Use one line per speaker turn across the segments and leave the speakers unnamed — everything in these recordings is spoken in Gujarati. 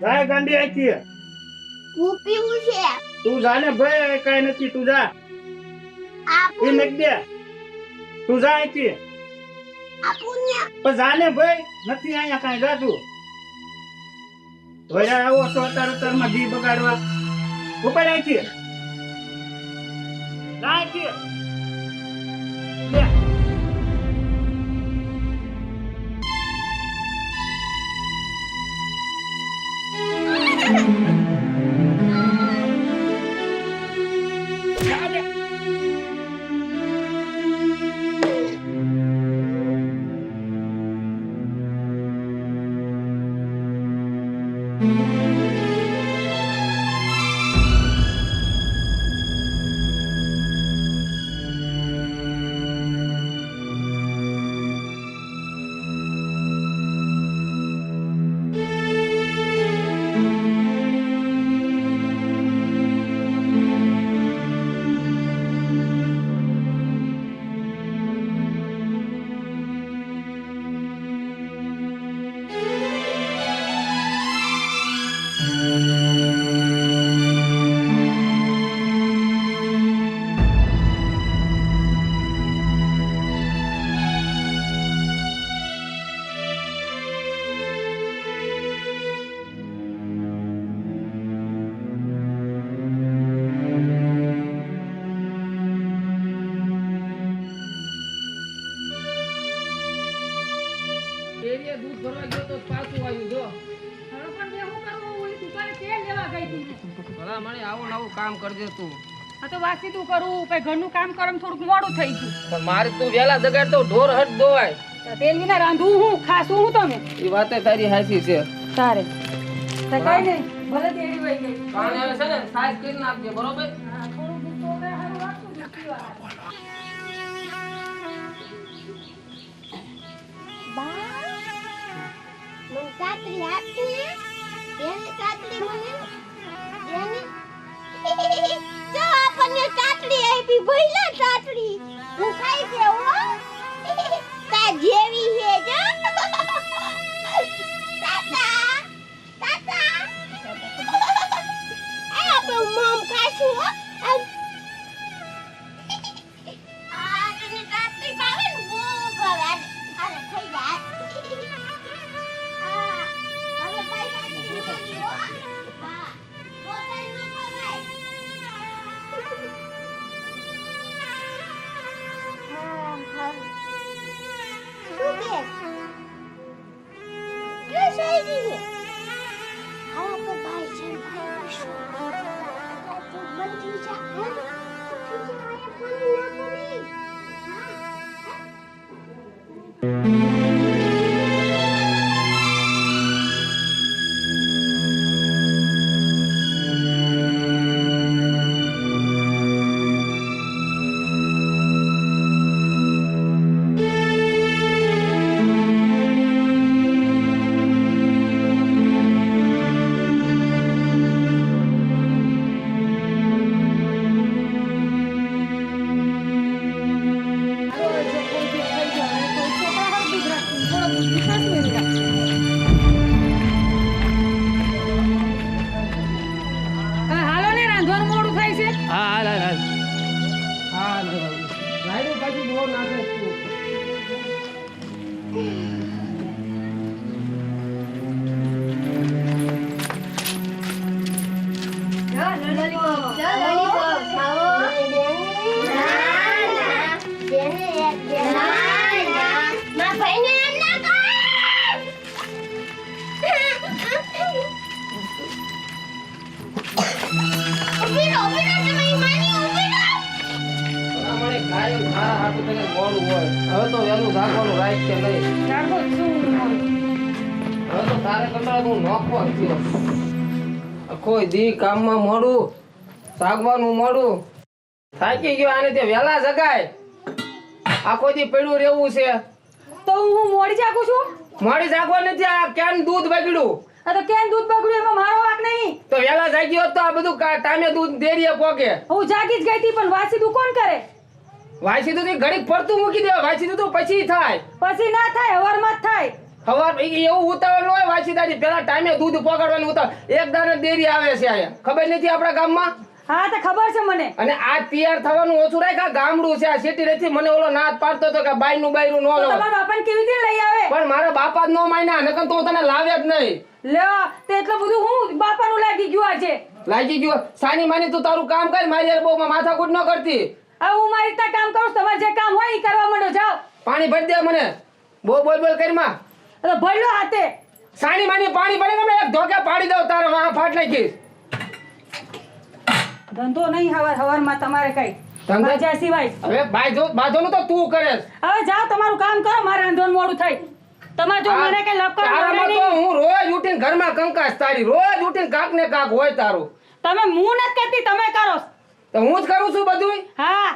જાય ગાંડી આખી
હું પીવું છે.
તું જા ને ભાઈ કઈ નથી તું જા.
આપું
એ દે. તું જા આખી
આપું ને
પણ જા ને ભાઈ નથી અહીંયા કાંઈ જા તું. ધોયા આવો છો અત્યારે માં દી બગાડવા. ઉપર આખી જા આખી
મને આવું નવું કામ કરજે તું.
હા તો વાસી તું કરું પછી ઘરનું કામ કરમ થોડુંક મોડું થઈ ગયું.
પણ મારે તું વેલા જગાડ તો ઢોર હટ દોવાય.
તેલ વિના રાંધું હું ખાસું હું તમે?
એ વાતે તારી હાસી છે.
તારે. તો કઈ નહીં ભલે તેડી વઈ ગઈ.
પાણી આવે છે ને સાઈઝ કરી નાખજે બરોબર?
થોડું તો હવે હારું રાખશું
કાતરી આપી ને એને કાતરી મને એને જો આપણને કાતરી આપી, ભઈલા કાતરી હું ખાઈ છે હો. તા જેવી છે, જો. તાતા તાતા. એ આપણે મમ ખાશું, હો.
ખાય મારા હાથું તને મોડું હોય. હવે તો વહેલું જાગવાનું રાઈટ કે નહીં?
જાગો શું
હવે તો તારે કંટાળે હું નોખો થયો. આખો દી કામમાં મોડું સાગવાનું મોડું. થાકી ગયો આને તે વહેલા જગાય. આખો દી પડ્યું રહેવું છે?
તો હું મોડી જાગું છું?
મોડી જાગવા નથી આ કેન દૂધ બગડ્યું.
આ તો કેમ દૂધ બગડ્યું એમાં મારો વાંક નહીં.
તો વેલા જાગી હોત તો આ બધું ટાઈમે દૂધ ડેરીએ પોકે.
હું જાગી જ ગઈ હતી પણ વાસી તું કોણ કરે?
વાંચી તો ઘડીક ફરતું મૂકી દેવા વાંચી તો પછી થાય.
પછી ના થાય હવારમાં થાય.
હવાર એવું ઉતાવળ ન હોય વાસીદારી પેલા ટાઈમે દૂધ પકડવાનું ઉતાવળ. એક દાને દેરી આવે છે અહીંયા. ખબર નથી આપણા ગામમાં?
હા તો ખબર છે મને.
અને આ તૈયાર થવાનું ઓછું રાખ ગામડું છે આ સિટી નથી. મને ઓલો નાદ પાડતો હતો કે બાયનું બાયનું નું
નો
લો.
તમારા બાપાને કેવી રીતે લઈ આવે?
પણ મારા બાપા જ નો માન્યા. નકર તો તને લાવ્યા જ નહીં.
લેવા તે એટલું બધું હું બાપાનું લાગી ગયું આજે.
લાગી ગયો. સાની માની તું તારું કામ કર. મારી યાર બહુ માથાકૂટ ન કરતી.
હવે હું મારી રીતે કામ કરું તમારે જે કામ હોય એ કરવા માંડો જાઓ.
પાણી ભરી દે મને. બો બોલ બોલ કરી માં.
તો ભરલો હાથે.
સાની માની પાણી ભરે કે એક ધોકે પાડી દઉં તારે વાહ ફાટ નાખીશ
ધંધો નહીં હવાર હવારમાં તમારે કઈ? બાજા સિવાય.
હવે બાજો બાજોનું તો તું કરે.
હવે જાઓ તમારું કામ કરો મારે રાંધો મોડું થાય. તમારે જો મને કઈ
લપકો તો હું રોજ ઉઠીને ઘરમાં કંકાસ તારી રોજ ઉઠીને કાક ને કાક હોય તારું.
તમે હું નથી કહેતી તમે કરો.
તો હું જ કરું છું બધું
હા.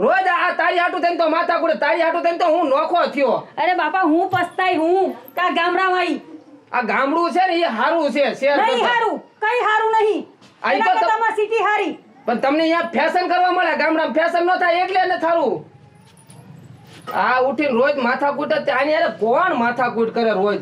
રોજ આ તારી હાટું થઈને તો માથા કુડે તારી હાટું થઈને તો હું નોખો થયો.
અરે બાપા હું પસ્તાઈ હું? કા ગામડામાં
આ ગામડું છે ને એ હારું છે શહેર
નહીં હારું કઈ હારું નહીં.
આ તો ત-
કરતામાં સિટી હારી.
પણ તમને અહીંયા ફેશન કરવા મળે? ગામડામાં ફેશન ન થાય એટલે ને થારું. આ ઉઠીને રોજ માથાકૂટ જ આની અરે કોણ માથાકૂટ કરે રોજ?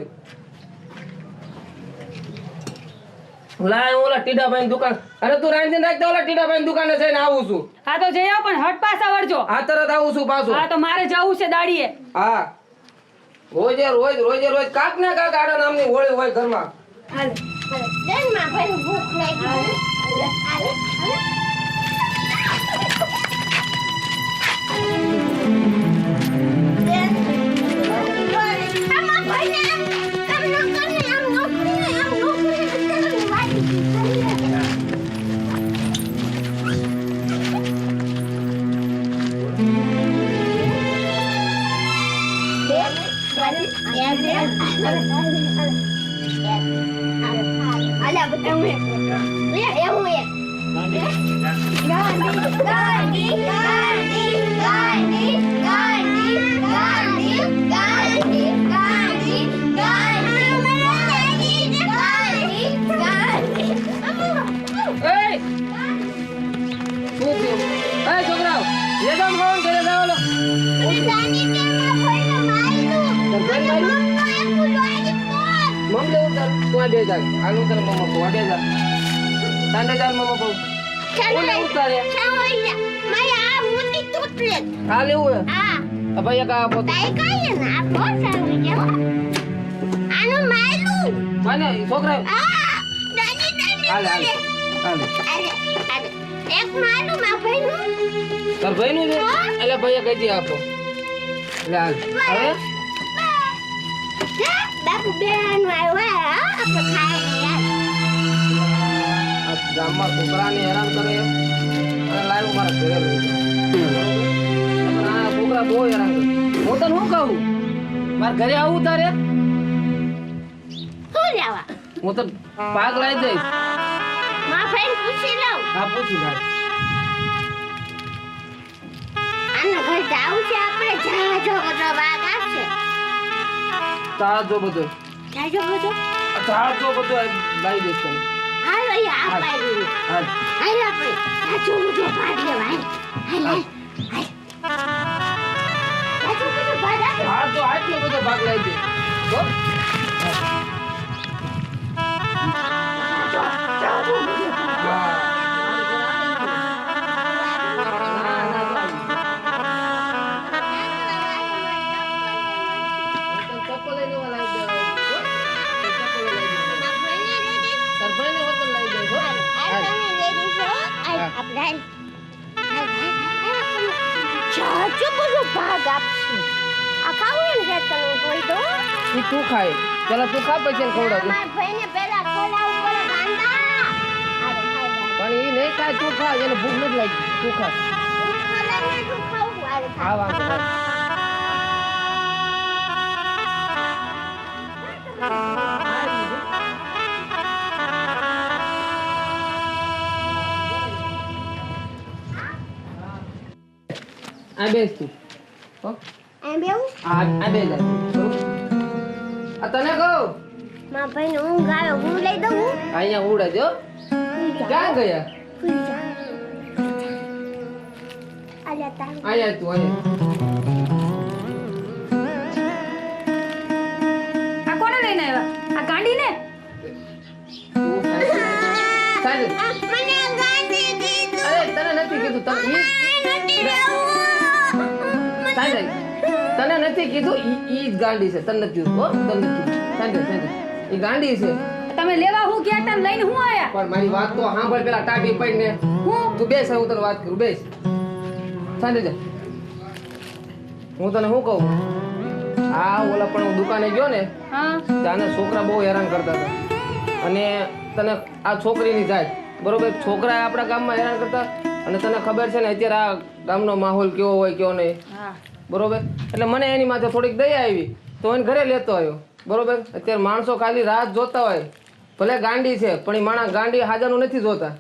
લાય ઓલા ઓલા ટીડાભાઈ દુકાન. અરે તું રાંધીને રાખ દે ઓલા ટીડાભાઈ દુકાને જઈને આવું છું.
હા તો જઈ આવ પણ હટ પાછા વળજો.
આ તરત આવું છું પાછું.
હા તો મારે જવું છે દાડીએ.
હા. રોજે રોજ રોજે રોજ કાક ને કાક આડા નામની હોળી હોય ઘરમાં.
હાલો હાલો. જન્મા ભરી ભૂખ લાગી. હાલો હાલો.
Kanta
dyan mo mabaw. Una uta niya. Chawal niya.
તાર ભાઈનું એટલે ભાઈ કહી દે આપો એટલે હાલ હવે ગામમાં છોકરાને હેરાન કરે. અને લાવ્યો મારા ઘરે લઈ છોકરા બહુ હેરાન કરે. હું તને શું કહું? મારા ઘરે આવું તારે?
Huli awa.
હું તો પાક લઈ જઈશ
Mapay પૂછી લઉં.
હા પૂછી લાવ
આના ઘર જાવું છે આપણે? જાજો બધો વાગ આપશે
તાજો બધો.
જાજો બધો.
તાજો બધો લાવી દઈશ તને.
હાલો યા આપાઈ
હાલો.
આપણે
કાચો મીઠો ભાત લેવા હાલો
કાચો મીઠો ભાત દે
ઈ તું ખાય? પેલા તું ખા પછી
ભાઈને પડે લે.
પણ ઈ નહીં ખાય તું ખા એને ભૂખ નથી લાગી. તું ખા. આ વાંધો આ બેસ તું? આ આ બે જા આ તને કહું?
મા ભાઈ ને ઊંઘ આવે હું લઈ દઉં?
અહીંયા ઊંઘ જો ક્યાં ગયા? અહીંયા તું અહીંયા. કોને લઈને આવ્યા?
આ ગાંડી ને
અરે તને નથી કીધું
તમે
સાંજે. તને નથી કીધું ઈ જ ગાંડી છે. તને નથી કીધું હો તને નથી કીધું. સાંજે સાંજે એ ગાંડી છે.
તમે લેવા હું ગયા તા લઈને હું આયા?
પણ મારી વાત તો સાંભળ પેલા ટાટી પડીને
હું?
તું બેસ હું તને વાત કરું બેસ. સાંજે જા હું તને શું કહું? આ ઓલા પણ હું દુકાને ગયો ને ત્યાંના છોકરા બહુ હેરાન કરતા હતા. અને તને આ છોકરીની જાત બરોબર? છોકરા આપણા ગામમાં હેરાન કરતા અને તને ખબર છે ને અત્યારે આ ગામનો માહોલ કેવો હોય કેવો નહીં? બરોબર? એટલે મને એની માથે થોડીક દયા આવી તો એને ઘરે લેતો આવ્યો. બરોબર? અત્યારે માણસો ખાલી રાત જોતા હોય. ભલે ગાંડી છે પણ એ માણસ ગાંડી હાજરનું નથી જોતા.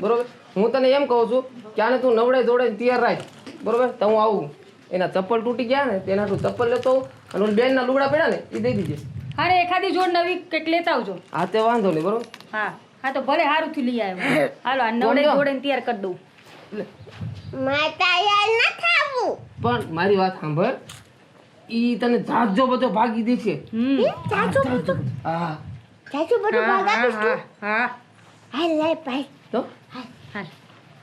બરોબર? હું તને એમ કહું છું કે આને તું નવડે જોડે તૈયાર રાખ. બરોબર? તો હું આવું. એના ચપ્પલ તૂટી ગયા ને તેના તું ચપ્પલ લેતો અને ઓલી બેનના લુગડા પડ્યા ને એ દઈ દીજે.
અરે એખાદી જોડ નવી કંઈક લેતા આવજો.
હા તે વાંધો નહીં બરોબર?
હા હા તો ભલે સારું થી લઈ આવ્યો. હાલો આ નવડે જોડે તૈયાર કરી દઉં.
પણ મારી વાત સાંભળ. ઈ તને જાજો બધો ભાગી દે છે.
બધું.
હા.
ચાચુ બધું ભાગા
હા હા હા.
લે ભાઈ.
તો?
હા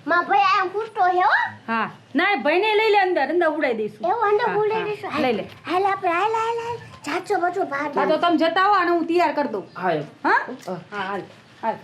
માં ભાઈ આ કૂટતો હે હો.
હા. ના ભાઈને લઈ લે અંદર. અંદર ઉડાઈ દઈશું.
એવું અંદર
હા.
દેશું
લઈ લે.
હાલ આપણે હાલ હાલ હાલ. ચાચુ બધું ભાગ
તો તમે જતા આવો અને હું તૈયાર કરી દઉં.
હા
હા?
હા.
હા હાલ. હાલ.